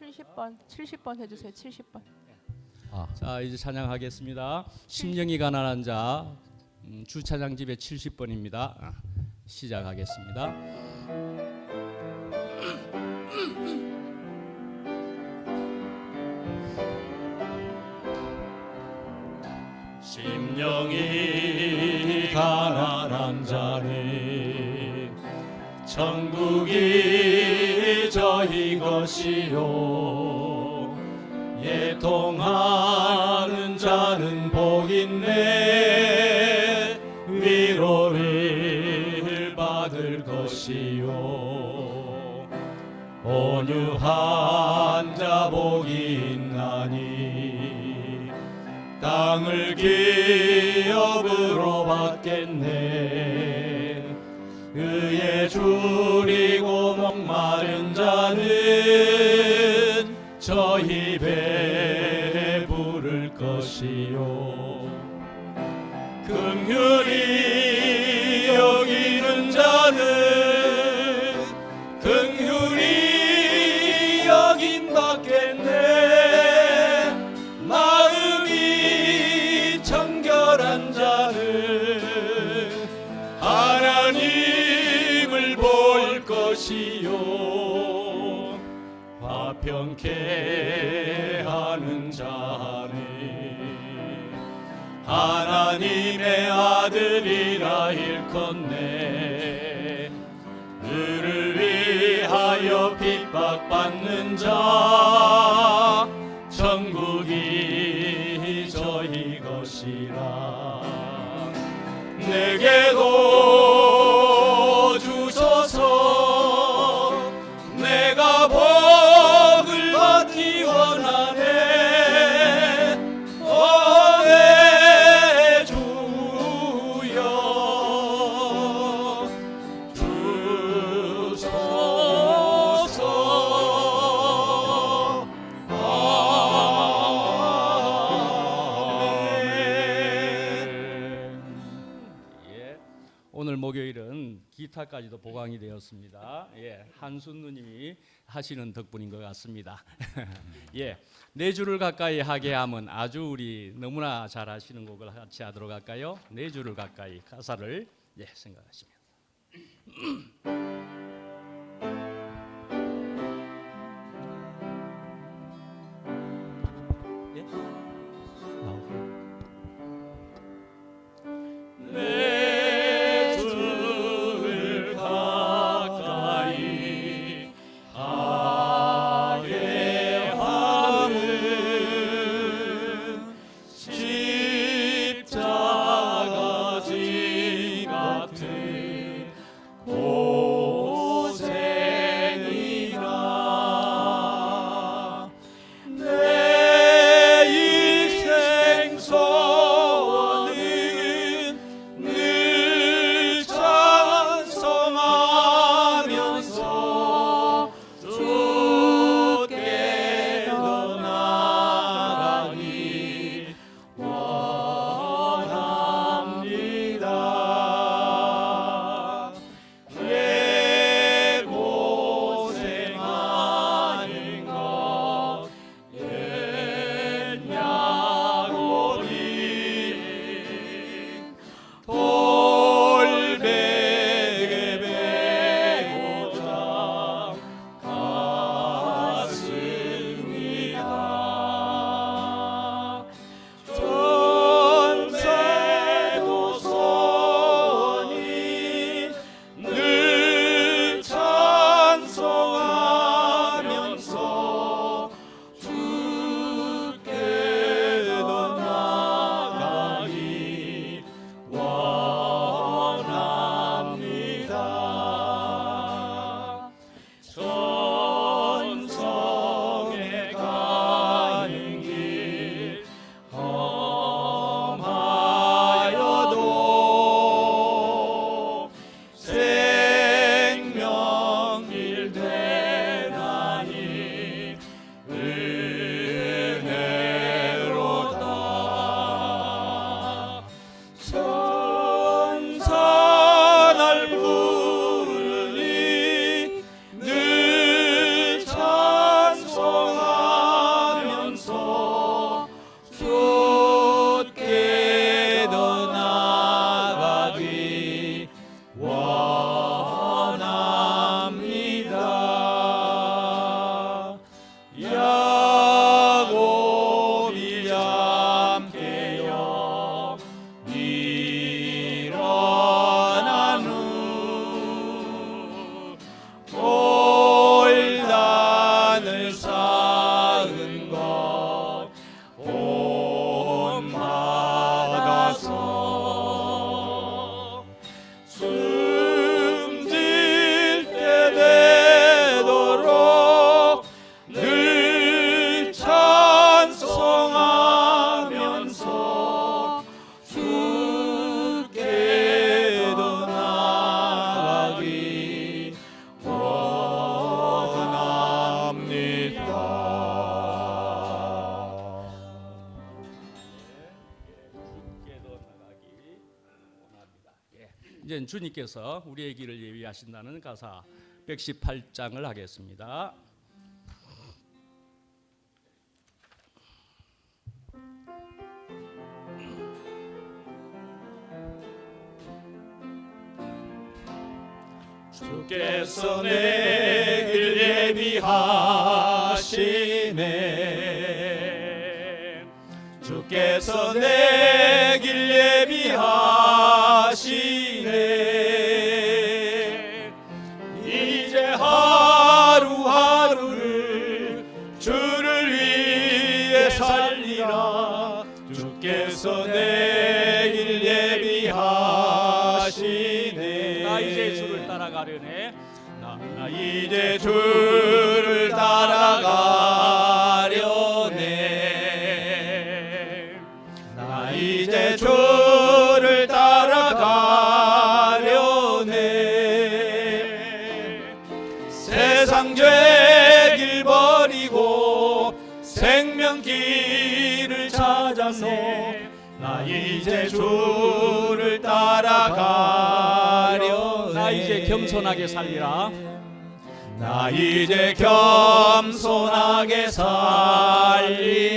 70번 70번 해주세요. 70번. 자 이제 찬양하겠습니다. 심령이 가난한 자 음, 주찬양 집의 70번입니다. 아, 시작하겠습니다. 심령이 가난한 자는 천국이 저희 것이요. 예통하는 자는 복 있네. 위로를 받을 것이요. 온유한 자 복이 있나니 땅을 기업으로 받겠네. 의에 줄 저희 배 부를 것이요. 긍휼히 하나님의 아들이라 일컫네. 그를 위하여 핍박받는 자 천국이 저희 것이라. 내게도 기타까지도 보강이 되었습니다. 예, 한순 누님이 하시는 덕분인 것 같습니다. 예, 네 줄을 가까이 하게 하면 아주 우리 너무나 잘 하시는 곡을 같이 하도록 할까요? 네 줄을 가까이 가사를 예 생각하시면. 이제 주님께서 우리의 길을 예비하신다는 가사 118장을 하겠습니다. 주께서 내 길 예비하시네 주께서 내 길 예비하시네 겸손하게 살리라. 나 이제 겸손하게 살리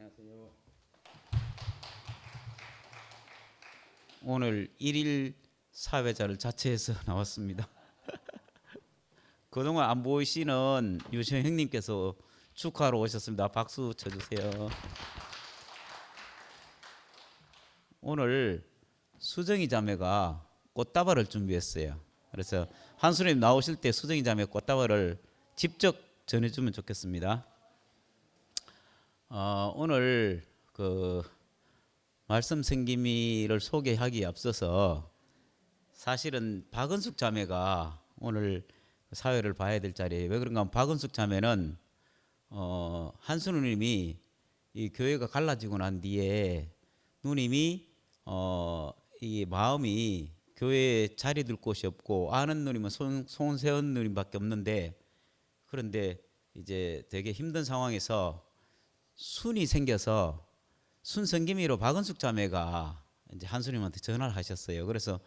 안녕하세요. 오늘 일일 사회자를 자체해서 나왔습니다. 그동안 안 보이시는 유시영 형님께서 축하하러 오셨습니다. 박수 쳐주세요. 오늘 수정이 자매가 꽃다발을 준비했어요. 그래서 한수님 나오실 때 수정이 자매 꽃다발을 직접 전해주면 좋겠습니다. 어, 오늘 그 말씀 생기미를 소개하기에 앞서서 사실은 박은숙 자매가 오늘 사회를 봐야 될 자리에. 왜 그런가 하면 박은숙 자매는 어, 한수 누님이 이 교회가 갈라지고 난 뒤에 누님이 어, 이 마음이 교회에 자리 둘 곳이 없고 아는 누님은 손, 손세원 누님밖에 없는데 그런데 이제 되게 힘든 상황에서 순이 생겨서 순성기미로 박은숙 자매가 이제 한수님한테 전화를 하셨어요. 그래서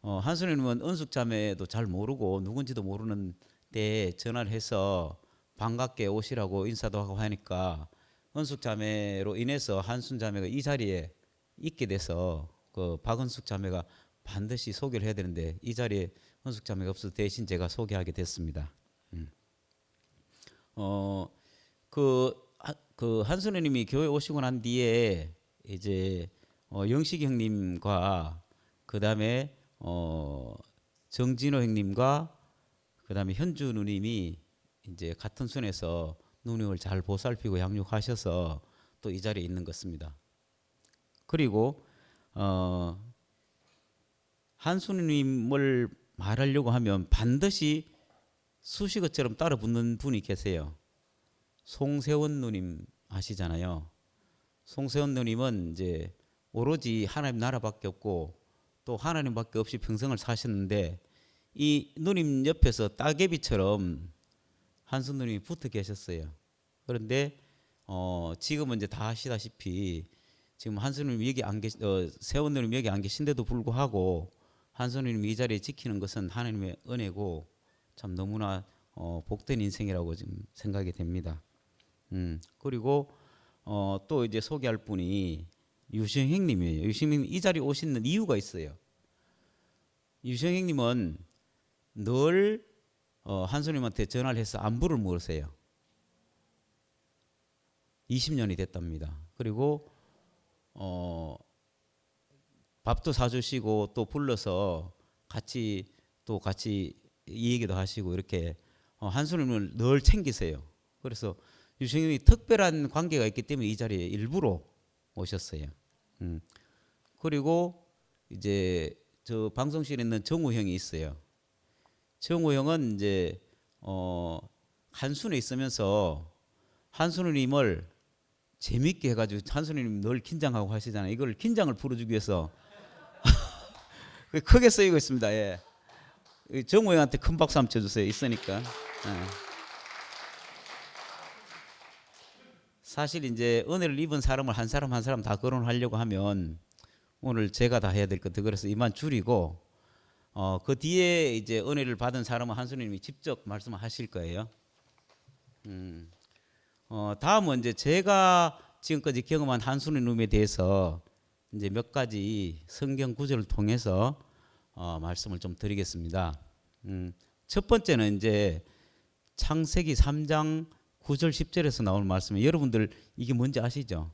어, 한수님은 은숙 자매도 잘 모르고 누군지도 모르는 데 전화를 해서 반갑게 오시라고 인사도 하고 하니까 은숙 자매로 인해서 한순 자매가 이 자리에 있게 돼서 그 박은숙 자매가 반드시 소개를 해야 되는데 이 자리에 은숙 자매가 없어서 대신 제가 소개하게 됐습니다. 음. 어, 그, 하- 그 한순우님이 교회 오시고 난 뒤에 이제 어, 영식 형님과 그 다음에 어, 정진호 형님과 그 다음에 현주 누님이 이제 같은 순에서 누님을 잘 보살피고 양육하셔서 또 이 자리에 있는 것입니다. 그리고 어, 한순우님을 말하려고 하면 반드시 수식어처럼 따라 붙는 분이 계세요. 송세원 누님 아시잖아요. 송세원 누님은 이제 오로지 하나님 나라밖에 없고 또 하나님밖에 없이 평생을 사셨는데 이 누님 옆에서 따개비처럼 한순 누님이 붙어 계셨어요. 그런데 어 지금은 이제 다 아시다시피 지금 한순 누님 여기 안 계시, 어, 세원 누님 여기 안 계신데도 불구하고 한순 누님 이 자리에 지키는 것은 하나님의 은혜고 참 너무나 어, 복된 인생이라고 지금 생각이 됩니다. 음, 그리고 어, 또 이제 소개할 분이 유시영 형님이에요. 유시영 형님 이 자리에 오시는 이유가 있어요. 유시영 형님은 늘 어, 한수님한테 전화를 해서 안부를 물으세요. 20년이 됐답니다. 그리고 어, 밥도 사주시고 또 불러서 같이 또 같이 이 얘기도 하시고 이렇게 어, 한수님을 늘 챙기세요. 그래서 유생님이 특별한 관계가 있기 때문에 이 자리에 일부러 오셨어요. 음. 그리고 이제 저 방송실에 있는 정우 형이 있어요. 정우 형은 이제 어 한순에 있으면서 한순우님을 재밌게 해가지고 한순우님 늘 긴장하고 하시잖아요. 이걸 긴장을 풀어주기 위해서 크게 쓰이고 있습니다. 예. 이 정우 형한테 큰 박수 한번 쳐주세요. 있으니까. 예. 사실 이제 은혜를 입은 사람을 한 사람 한 사람 다 거론하려고 하면 오늘 제가 다 해야 될것 같아요. 그래서 이만 줄이고 어, 그 뒤에 이제 은혜를 받은 사람은 한수님이 직접 말씀하실 거예요. 음, 어, 다음은 이제 제가 지금까지 경험한 한수님에 대해서 이제 몇 가지 성경 구절을 통해서 어, 말씀을 좀 드리겠습니다. 음, 첫 번째는 이제 창세기 3장 9절 10절에서 나오는 말씀이에요. 여러분들 이게 뭔지 아시죠?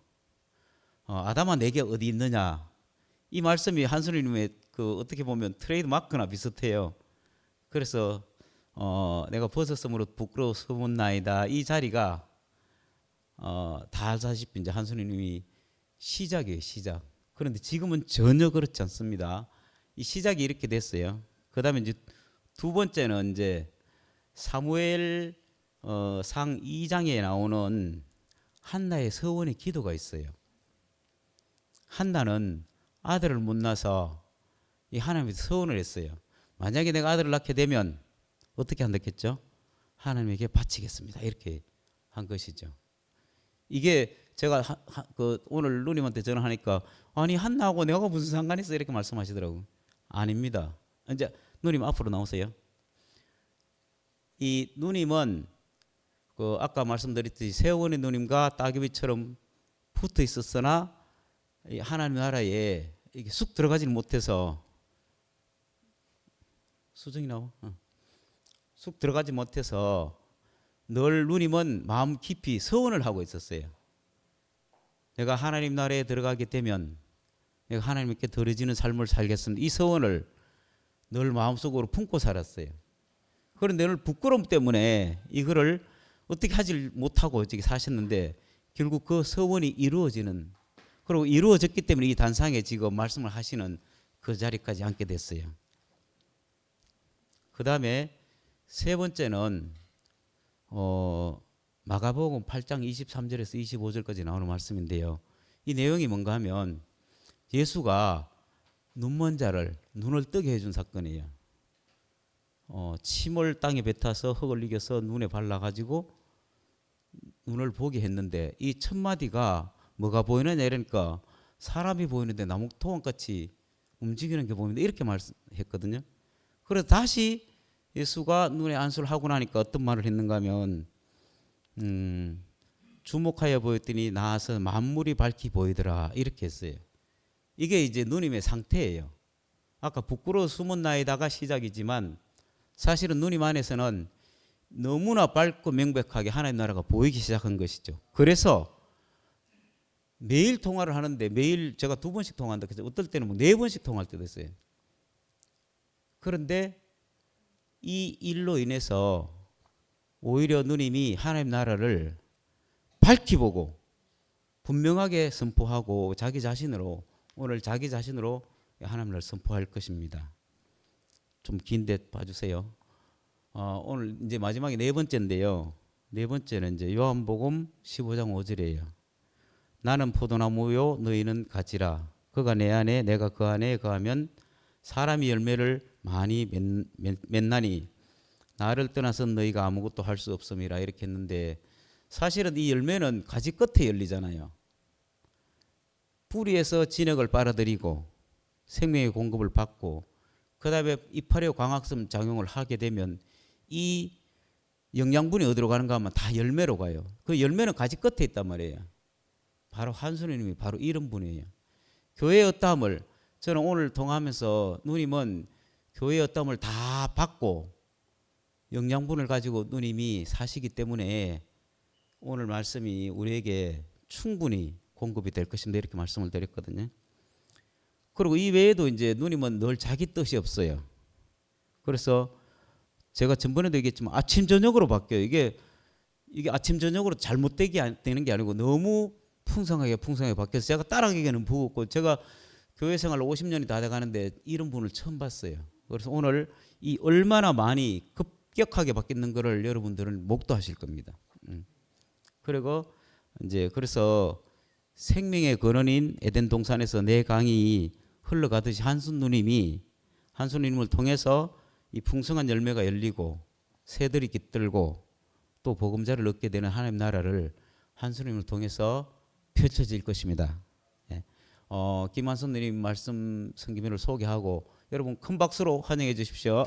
어, 아담아 내게 어디 있느냐? 이 말씀이 한수님의 그 어떻게 보면 트레이드 마크나 비슷해요. 그래서 어, 내가 벗었으므로 부끄러워 소문나이다. 이 자리가 어, 다 아시다시피 이제 한수님이 시작이에요, 시작. 그런데 지금은 전혀 그렇지 않습니다. 이 시작이 이렇게 됐어요. 그다음에 이제 두 번째는 이제 사무엘 어, 상 2장에 나오는 한나의 서원의 기도가 있어요. 한나는 아들을 못 낳아서 이 하나님께 서원을 했어요. 만약에 내가 아들을 낳게 되면 어떻게 한다겠죠? 하나님에게 바치겠습니다. 이렇게 한 것이죠. 이게 제가 하, 하, 그 오늘 누님한테 전화하니까 아니 한나하고 내가 무슨 상관이 있어 이렇게 말씀하시더라고. 아닙니다. 이제 누님 앞으로 나오세요. 이 누님은 그 아까 말씀드렸듯이 세원의 누님과 따귀비처럼 붙어 있었으나 이 하나님 나라에 이게 쑥 들어가지는 못해서 수정이 나와. 어. 쑥 들어가지 못해서 늘 누님은 마음 깊이 서원을 하고 있었어요. 내가 하나님 나라에 들어가게 되면 내가 하나님께 드려지는 삶을 살겠습니다. 이 서원을 늘 마음속으로 품고 살았어요. 그런데 늘 부끄러움 때문에 이거를 어떻게 하질 못하고 이렇게 사셨는데 결국 그 서원이 이루어지는 그리고 이루어졌기 때문에 이 단상에 지금 말씀을 하시는 그 자리까지 앉게 됐어요. 그 다음에 세 번째는 어, 마가복음 8장 23절에서 25절까지 나오는 말씀인데요. 이 내용이 뭔가 하면 예수가 눈먼 자를 눈을 뜨게 해준 사건이에요. 어, 침을 땅에 뱉어서 흙을 이겨서 눈에 발라가지고 눈을 보게 했는데 이 첫 마디가 뭐가 보이느냐 이러니까 사람이 보이는데 나무토막같이 움직이는 게 보이는데 이렇게 말했거든요. 그래서 다시 예수가 눈에 안수를 하고 나니까 어떤 말을 했는가 하면 음, 주목하여 보였더니 나와서 만물이 밝히 보이더라 이렇게 했어요. 이게 이제 누님의 상태예요. 아까 부끄러워 숨은 나에다가 시작이지만 사실은 누님 안에서는 너무나 밝고 명백하게 하나님 나라가 보이기 시작한 것이죠. 그래서 매일 통화를 하는데 매일 제가 두 번씩 통화한다. 그래서 어떨 때는 뭐 네 번씩 통화할 때도 있어요. 그런데 이 일로 인해서 오히려 누님이 하나님 나라를 밝히 보고 분명하게 선포하고 자기 자신으로 오늘 자기 자신으로 하나님을 선포할 것입니다. 좀 긴데 봐주세요. 어, 오늘 이제 마지막에 네 번째인데요. 네 번째는 이제 요한복음 15장 5절이에요. 나는 포도나무요 너희는 가지라. 그가 내 안에 내가 그 안에 거하면 사람이 열매를 많이 맺, 맺, 맺나니 나를 떠나서 너희가 아무것도 할 수 없음이라 이렇게 했는데 사실은 이 열매는 가지 끝에 열리잖아요. 뿌리에서 진액을 빨아들이고 생명의 공급을 받고 그다음에 이파리와 광학성 작용을 하게 되면 이 영양분이 어디로 가는가 하면 다 열매로 가요. 그 열매는 가지 끝에 있단 말이에요. 바로 한수님이 바로 이런 분이에요. 교회의 어떠함을 저는 오늘 통하면서 누님은 교회의 어떠함을 다 받고 영양분을 가지고 누님이 사시기 때문에 오늘 말씀이 우리에게 충분히 공급이 될 것입니다. 이렇게 말씀을 드렸거든요. 그리고 이 외에도 이제 누님은 늘 자기 뜻이 없어요. 그래서 제가 전번에도 얘기했지만 아침 저녁으로 바뀌어요. 이게 이게 아침 저녁으로 잘못되게 안- 되는 게 아니고 너무 풍성하게 풍성하게 바뀌어서 제가 따라가기에는 무겁고 제가 교회 생활 50년이 다 돼가는데 이런 분을 처음 봤어요. 그래서 오늘 이 얼마나 많이 급격하게 바뀌는 거를 여러분들은 목도하실 겁니다. 음. 그리고 이제 그래서 생명의 근원인 에덴 동산에서 내 강이 흘러가듯이 한순 누님이 한순 누님을 통해서 이 풍성한 열매가 열리고 새들이 깃들고 또 보금자를 얻게 되는 하나님 나라를 한순 누님을 통해서 펼쳐질 것입니다. 예. 어, 김한순 누님 말씀 성기면을 소개하고 여러분 큰 박수로 환영해 주십시오.